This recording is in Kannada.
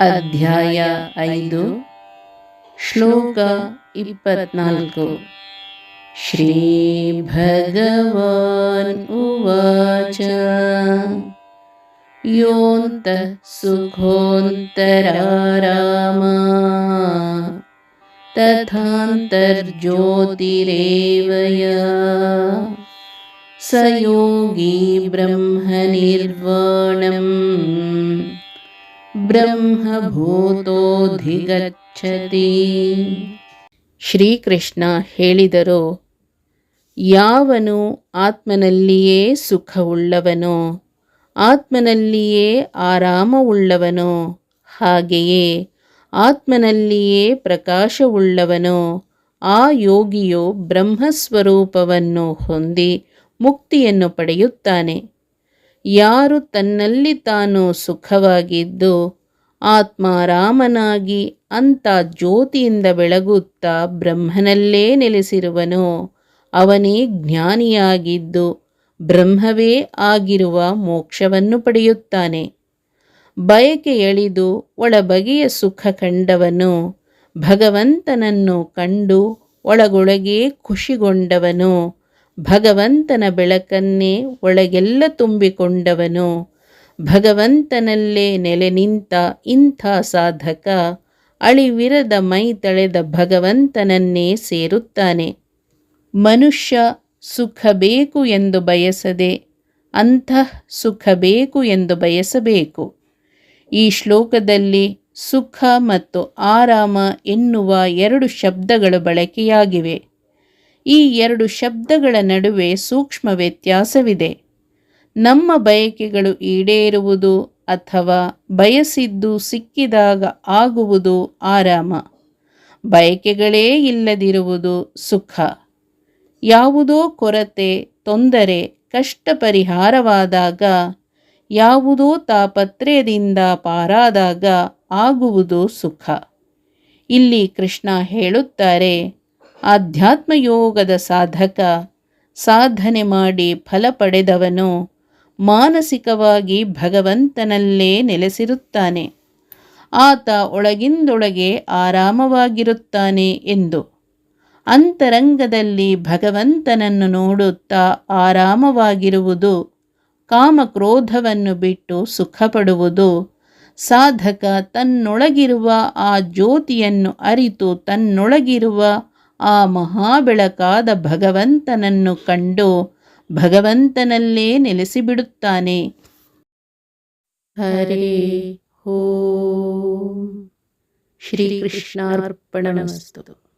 ಅಧ್ಯಾಯ ಐದು ಶ್ಲೋಕ ಇಪ್ಪತ್ನಾಲ್ಕು ಶ್ರೀ ಭಗವಾನ್ ಉವಾಚ ಯೋಂತಃ ಸುಖೋಂತರಾರಾಮ तथान्तर्ज्योतिरेव य स योगी ब्रह्मनिर्वाणम् ಬ್ರಹ್ಮಭೂತೋಧಿಗಚ್ಚತಿ. ಶ್ರೀಕೃಷ್ಣ ಹೇಳಿದರು, ಯಾವನು ಆತ್ಮನಲ್ಲಿಯೇ ಸುಖವುಳ್ಳವನೋ, ಆತ್ಮನಲ್ಲಿಯೇ ಆರಾಮವುಳ್ಳವನೋ, ಹಾಗೆಯೇ ಆತ್ಮನಲ್ಲಿಯೇ ಪ್ರಕಾಶವುಳ್ಳವನೋ, ಆ ಯೋಗಿಯು ಬ್ರಹ್ಮಸ್ವರೂಪವನ್ನು ಹೊಂದಿ ಮುಕ್ತಿಯನ್ನು ಪಡೆಯುತ್ತಾನೆ. ಯಾರು ತನ್ನಲ್ಲಿ ತಾನು ಸುಖವಾಗಿದ್ದು ಆತ್ಮಾರಾಮನಾಗಿ ಅಂತ ಜ್ಯೋತಿಯಿಂದ ಬೆಳಗುತ್ತಾ ಬ್ರಹ್ಮನಲ್ಲೇ ನೆಲೆಸಿರುವನೋ, ಅವನೇ ಜ್ಞಾನಿಯಾಗಿದ್ದು ಬ್ರಹ್ಮವೇ ಆಗಿರುವ ಮೋಕ್ಷವನ್ನು ಪಡೆಯುತ್ತಾನೆ. ಬಯಕೆ ಎಳಿದು ಒಳಬಗೆಯ ಸುಖ ಕಂಡವನು, ಭಗವಂತನನ್ನು ಕಂಡು ಒಳಗೊಳಗೇ ಖುಷಿಗೊಂಡವನು ಭಗವಂತನ ಬೆಳಕನ್ನೇ ಒಳಗೆಲ್ಲ ತುಂಬಿಕೊಂಡವನು. ಭಗವಂತನಲ್ಲೇ ನೆಲೆ ನಿಂತ ಇಂಥ ಸಾಧಕ ಅಳಿವಿರದ ಮೈ ತಳೆದ ಭಗವಂತನನ್ನೇ ಸೇರುತ್ತಾನೆ. ಮನುಷ್ಯ ಸುಖ ಬೇಕು ಎಂದು ಬಯಸದೆ ಅಂತಃ ಸುಖ ಬೇಕು ಎಂದು ಬಯಸಬೇಕು. ಈ ಶ್ಲೋಕದಲ್ಲಿ ಸುಖ ಮತ್ತು ಆರಾಮ ಎನ್ನುವ ಎರಡು ಶಬ್ದಗಳು ಬಳಕೆಯಾಗಿವೆ. ಈ ಎರಡು ಶಬ್ದಗಳ ನಡುವೆ ಸೂಕ್ಷ್ಮ ವ್ಯತ್ಯಾಸವಿದೆ. ನಮ್ಮ ಬಯಕೆಗಳು ಈಡೇರುವುದು ಅಥವಾ ಬಯಸಿದ್ದು ಸಿಕ್ಕಿದಾಗ ಆಗುವುದು ಆರಾಮ. ಬಯಕೆಗಳೇ ಇಲ್ಲದಿರುವುದು ಸುಖ. ಯಾವುದೋ ಕೊರತೆ, ತೊಂದರೆ ಕಷ್ಟ ಪರಿಹಾರವಾದಾಗ ಯಾವುದೋ ತಾಪತ್ರಯದಿಂದ ಪಾರಾದಾಗ ಆಗುವುದು ಸುಖ. ಇಲ್ಲಿ ಕೃಷ್ಣ ಹೇಳುತ್ತಾರೆ ಆಧ್ಯಾತ್ಮಯೋಗದ ಸಾಧಕ, ಸಾಧನೆ ಮಾಡಿ ಫಲ ಪಡೆದವನು ಮಾನಸಿಕವಾಗಿ ಭಗವಂತನಲ್ಲೇ ನೆಲೆಸಿರುತ್ತಾನೆ. ಆತ ಒಳಗಿಂದೊಳಗೆ ಆರಾಮವಾಗಿರುತ್ತಾನೆ ಎಂದು. ಅಂತರಂಗದಲ್ಲಿ ಭಗವಂತನನ್ನು ನೋಡುತ್ತಾ ಆರಾಮವಾಗಿರುವುದು, ಕಾಮಕ್ರೋಧವನ್ನು ಬಿಟ್ಟು ಸುಖಪಡುವುದು, ಸಾಧಕ ತನ್ನೊಳಗಿರುವ ಆ ಜ್ಯೋತಿಯನ್ನು ಅರಿತು ತನ್ನೊಳಗಿರುವ ಆ ಮಹಾಬೆಳಕಾದ ಭಗವಂತನನ್ನು ಕಂಡು ಭಗವಂತನಲ್ಲೇ ನೆಲೆಸಿಬಿಡುತ್ತಾನೆ. ಹರೇ ಹೋ ಶ್ರೀಕೃಷ್ಣಾರ್ಪಣಮಸ್ತು